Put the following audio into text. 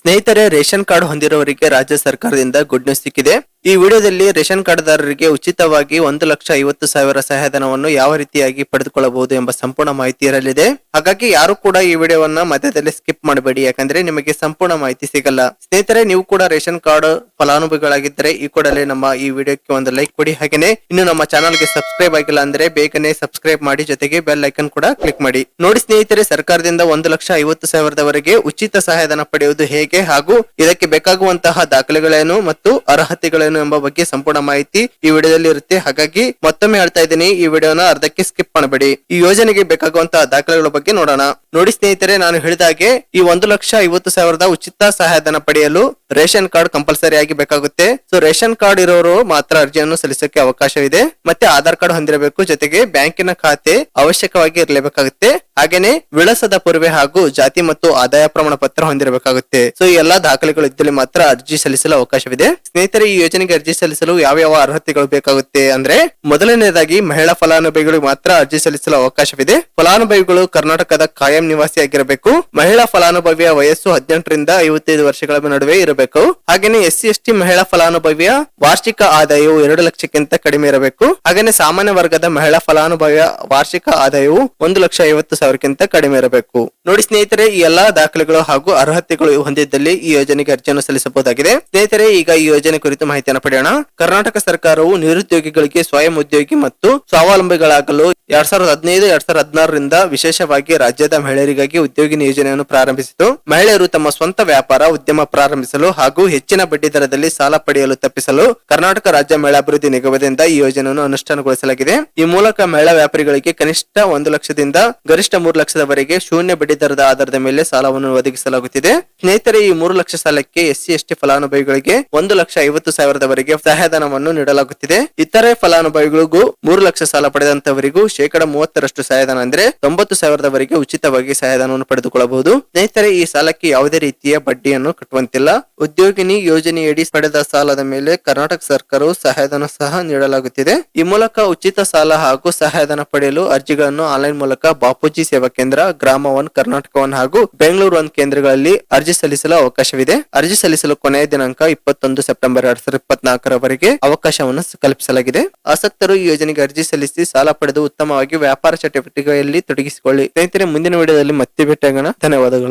ಸ್ನೇಹಿತರೆ ration card ಹೊಂದಿರುವವರಿಗೆ ರಾಜ್ಯ ಸರ್ಕಾರದಿಂದ ಗುಡ್ ನ್ಯೂಸ್ ಸಿಕ್ಕಿದೆ. ಈ ವಿಡಿಯೋದಲ್ಲಿ ರೇಷನ್ ಕಾರ್ಡ್ದಾರರಿಗೆ ಉಚಿತವಾಗಿ ಒಂದು ಲಕ್ಷ ಐವತ್ತು ಸಾವಿರ ಸಹಾಯಧನವನ್ನು ಯಾವ ರೀತಿಯಾಗಿ ಪಡೆದುಕೊಳ್ಳಬಹುದು ಎಂಬ ಸಂಪೂರ್ಣ ಮಾಹಿತಿ ಇರಲಿದೆ. ಹಾಗಾಗಿ ಯಾರು ಕೂಡ ಈ ವಿಡಿಯೋವನ್ನ ಮಧ್ಯದಲ್ಲಿ ಸ್ಕಿಪ್ ಮಾಡಬೇಡಿ. ಯಾಕಂದ್ರೆ ನಿಮಗೆ ಸಂಪೂರ್ಣ ಮಾಹಿತಿ ಸಿಗಲ್ಲ. ಸ್ನೇಹಿತರೆ, ನೀವು ಕೂಡ ರೇಷನ್ ಕಾರ್ಡ್ ಫಲಾನುಭವಿಗಳಾಗಿದ್ದರೆ ಈ ಕೂಡಲೇ ನಮ್ಮ ಈ ವಿಡಿಯೋಕ್ಕೆ ಒಂದು ಲೈಕ್ ಕೊಡಿ. ಹಾಗೇನೆ ಇನ್ನು ನಮ್ಮ ಚಾನಲ್ಗೆ ಸಬ್ಸ್ಕ್ರೈಬ್ ಆಗಿಲ್ಲ ಅಂದ್ರೆ ಬೇಗನೆ ಸಬ್ಸ್ಕ್ರೈಬ್ ಮಾಡಿ, ಜೊತೆಗೆ ಬೆಲ್ ಐಕನ್ ಕೂಡ ಕ್ಲಿಕ್ ಮಾಡಿ. ನೋಡಿ ಸ್ನೇಹಿತರೆ, ಸರ್ಕಾರದಿಂದ ಒಂದು ಲಕ್ಷ ಐವತ್ತು ಸಾವಿರದವರೆಗೆ ಉಚಿತ ಸಹಾಯಧನ ಪಡೆಯುವುದು ಹೇಗೆ ಹಾಗೂ ಇದಕ್ಕೆ ಬೇಕಾಗುವಂತಹ ದಾಖಲೆಗಳೇನು ಮತ್ತು ಅರ್ಹತೆಗಳೇನು ಎಂಬ ಬಗ್ಗೆ ಸಂಪೂರ್ಣ ಮಾಹಿತಿ ಈ ವಿಡಿಯೋದಲ್ಲಿ ಇರುತ್ತೆ. ಹಾಗಾಗಿ ಮತ್ತೊಮ್ಮೆ ಹೇಳ್ತಾ ಇದ್ದೀನಿ, ಈ ವಿಡಿಯೋನ ಅರ್ಧಕ್ಕೆ ಸ್ಕಿಪ್ ಮಾಡಬೇಡಿ. ಈ ಯೋಜನೆಗೆ ಬೇಕಾಗುವಂತಹ ದಾಖಲೆಗಳ ಬಗ್ಗೆ ನೋಡೋಣ. ನೋಡಿ ಸ್ನೇಹಿತರೆ, ನಾನು ಹೇಳಿದ ಹಾಗೆ ಈ ಒಂದು ಲಕ್ಷ ಐವತ್ತು ಸಾವಿರದ ಉಚಿತ ಸಹಾಯಧನ ಪಡೆಯಲು ರೇಷನ್ ಕಾರ್ಡ್ ಕಂಪಲ್ಸರಿ ಆಗಿ ಬೇಕಾಗುತ್ತೆ. ಸೊ ರೇಷನ್ ಕಾರ್ಡ್ ಇರೋರು ಮಾತ್ರ ಅರ್ಜಿಯನ್ನು ಸಲ್ಲಿಸಕ್ಕೆ ಅವಕಾಶವಿದೆ. ಮತ್ತೆ ಆಧಾರ್ ಕಾರ್ಡ್ ಹೊಂದಿರಬೇಕು. ಜೊತೆಗೆ ಬ್ಯಾಂಕಿನ ಖಾತೆ ಅವಶ್ಯಕವಾಗಿ ಇರಲೇಬೇಕಾಗುತ್ತೆ. ಹಾಗೇನೆ ವಿಳಾಸದ ಪೂರ್ವೆ ಹಾಗೂ ಜಾತಿ ಮತ್ತು ಆದಾಯ ಪ್ರಮಾಣ ಪತ್ರ ಹೊಂದಿರಬೇಕಾಗುತ್ತೆ. ಸೊ ಈ ಎಲ್ಲಾ ದಾಖಲೆಗಳು ಇದ್ದಲ್ಲಿ ಮಾತ್ರ ಅರ್ಜಿ ಸಲ್ಲಿಸಲು ಅವಕಾಶವಿದೆ. ಸ್ನೇಹಿತರೆ, ಈ ಯೋಜನೆಗೆ ಅರ್ಜಿ ಸಲ್ಲಿಸಲು ಯಾವ ಯಾವ ಅರ್ಹತೆಗಳು ಬೇಕಾಗುತ್ತೆ ಅಂದ್ರೆ ಮೊದಲನೇದಾಗಿ ಮಹಿಳಾ ಫಲಾನುಭವಿಗಳಿಗೆ ಮಾತ್ರ ಅರ್ಜಿ ಸಲ್ಲಿಸಲು ಅವಕಾಶವಿದೆ. ಫಲಾನುಭವಿಗಳು ಕರ್ನಾಟಕದ ಕಾಯಂ ನಿವಾಸಿಯಾಗಿರಬೇಕು ಮಹಿಳಾ ಫಲಾನುಭವಿಯ ವಯಸ್ಸು ಹದಿನೆಂಟರಿಂದ ಐವತ್ತೈದು ವರ್ಷಗಳ ನಡುವೆ ಇರಬೇಕು. ಹಾಗೇನೆ ಎಸ್ಸಿ, ಎಸ್ಟಿ ಮಹಿಳಾ ಫಲಾನುಭವಿಯ ವಾರ್ಷಿಕ ಆದಾಯವು ಎರಡು ಲಕ್ಷಕ್ಕಿಂತ ಕಡಿಮೆ ಇರಬೇಕು. ಹಾಗೇನೆ ಸಾಮಾನ್ಯ ವರ್ಗದ ಮಹಿಳಾ ಫಲಾನುಭವಿಯ ವಾರ್ಷಿಕ ಆದಾಯವು ಒಂದು ಲಕ್ಷ ಐವತ್ತು ಸಾವಿರಕ್ಕಿಂತ ಕಡಿಮೆ ಇರಬೇಕು. ನೋಡಿ ಸ್ನೇಹಿತರೆ, ಈ ಎಲ್ಲಾ ದಾಖಲೆಗಳು ಹಾಗೂ ಅರ್ಹತೆಗಳು ಹೊಂದಿದ್ದಲ್ಲಿ ಈ ಯೋಜನೆಗೆ ಅರ್ಜಿಯನ್ನು ಸಲ್ಲಿಸಬಹುದಾಗಿದೆ. ಸ್ನೇಹಿತರೆ, ಈಗ ಈ ಯೋಜನೆ ಕುರಿತು ಮಾಹಿತಿಯನ್ನು ಪಡೆಯೋಣ. ಕರ್ನಾಟಕ ಸರ್ಕಾರವು ನಿರುದ್ಯೋಗಿಗಳಿಗೆ ಸ್ವಯಂ ಉದ್ಯೋಗಿ ಮತ್ತು ಸ್ವಾವಲಂಬಿಗಳಾಗಲು ಎರಡ್ ಸಾವಿರದ ಹದಿನೈದು, ಎರಡ್ ಸಾವಿರದ ಹದಿನಾರರಿಂದ ವಿಶೇಷವಾಗಿ ರಾಜ್ಯದ ಮಹಿಳೆಯರಿಗಾಗಿ ಉದ್ಯೋಗಿ ಯೋಜನೆಯನ್ನು ಪ್ರಾರಂಭಿಸಿತು. ಮಹಿಳೆಯರು ತಮ್ಮ ಸ್ವಂತ ವ್ಯಾಪಾರ, ಉದ್ಯಮ ಪ್ರಾರಂಭಿಸಲು ಹಾಗೂ ಹೆಚ್ಚಿನ ಬಡ್ಡಿ ದರದಲ್ಲಿ ಸಾಲ ಪಡೆಯಲು ತಪ್ಪಿಸಲು ಕರ್ನಾಟಕ ರಾಜ್ಯ ಮಹಿಳಾ ಅಭಿವೃದ್ಧಿ ನಿಗಮದಿಂದ ಈ ಯೋಜನೆಯನ್ನು ಅನುಷ್ಠಾನಗೊಳಿಸಲಾಗಿದೆ. ಈ ಮೂಲಕ ಮಹಿಳಾ ವ್ಯಾಪಾರಿಗಳಿಗೆ ಕನಿಷ್ಠ ಒಂದು ಲಕ್ಷದಿಂದ ಗರಿಷ್ಠ ಮೂರು ಲಕ್ಷದವರೆಗೆ ಶೂನ್ಯ ಬಡ್ಡಿ ದರದ ಆಧಾರದ ಮೇಲೆ ಸಾಲವನ್ನು ಒದಗಿಸಲಾಗುತ್ತಿದೆ. ಸ್ನೇಹಿತರೆ, ಈ ಮೂರು ಲಕ್ಷ ಸಾಲಕ್ಕೆ ಎಸ್ಸಿ, ಎಸ್ಟಿ ಫಲಾನುಭವಿಗಳಿಗೆ ಒಂದು ಲಕ್ಷ ಐವತ್ತು ಸಾವಿರದವರೆಗೆ ಸಹಾಯಧನವನ್ನು ನೀಡಲಾಗುತ್ತಿದೆ. ಇತರೆ ಫಲಾನುಭವಿಗಳಿಗೂ ಮೂರು ಲಕ್ಷ ಸಾಲ ಪಡೆದಂತವರಿಗೂ ಶೇಕಡ ಮೂವತ್ತರಷ್ಟು ಸಹಾಯಧನ ಅಂದ್ರೆ ತೊಂಬತ್ತು ಸಾವಿರದವರೆಗೆ ಉಚಿತವಾಗಿ ಸಹಾಯಧನವನ್ನು ಪಡೆದುಕೊಳ್ಳಬಹುದು. ಸ್ನೇಹಿತರೆ, ಈ ಸಾಲಕ್ಕೆ ಯಾವುದೇ ರೀತಿಯ ಬಡ್ಡಿಯನ್ನು ಕಟ್ಟುವಂತಿಲ್ಲ. ಉದ್ಯೋಗಿನಿ ಯೋಜನೆಯಡಿ ಪಡೆದ ಸಾಲದ ಮೇಲೆ ಕರ್ನಾಟಕ ಸರ್ಕಾರವು ಸಹಾಯಧನ ಸಹ ನೀಡಲಾಗುತ್ತಿದೆ. ಈ ಮೂಲಕ ಉಚಿತ ಸಾಲ ಹಾಗೂ ಸಹಾಯಧನ ಪಡೆಯಲು ಅರ್ಜಿಗಳನ್ನು ಆನ್ಲೈನ್ ಮೂಲಕ ಬಾಪೂಜಿ ಸೇವಾ ಕೇಂದ್ರ, ಗ್ರಾಮ ಒನ್, ಕರ್ನಾಟಕ ಒನ್ ಹಾಗೂ ಬೆಂಗಳೂರು ಒನ್ ಕೇಂದ್ರಗಳಲ್ಲಿ ಅರ್ಜಿ ಸಲ್ಲಿಸಲು ಅವಕಾಶವಿದೆ. ಅರ್ಜಿ ಸಲ್ಲಿಸಲು ಕೊನೆಯ ದಿನಾಂಕ ಇಪ್ಪತ್ತೊಂದು ಸೆಪ್ಟೆಂಬರ್ ಎರಡ್ ಸಾವಿರದ ಇಪ್ಪತ್ನಾಲ್ಕರವರೆಗೆ ಅವಕಾಶವನ್ನು ಕಲ್ಪಿಸಲಾಗಿದೆ. ಆಸಕ್ತರು ಈ ಯೋಜನೆಗೆ ಅರ್ಜಿ ಸಲ್ಲಿಸಿ ಸಾಲ ಪಡೆದು ಉತ್ತಮವಾಗಿ ವ್ಯಾಪಾರ ಚಟುವಟಿಕೆಯಲ್ಲಿ ತೊಡಗಿಸಿಕೊಳ್ಳಿ. ಸ್ನೇಹಿತರೆ, ಮುಂದಿನ ವಿಡಿಯೋದಲ್ಲಿ ಮತ್ತೆ ಭೇಟಿಯಾಗೋಣ. ಧನ್ಯವಾದಗಳು.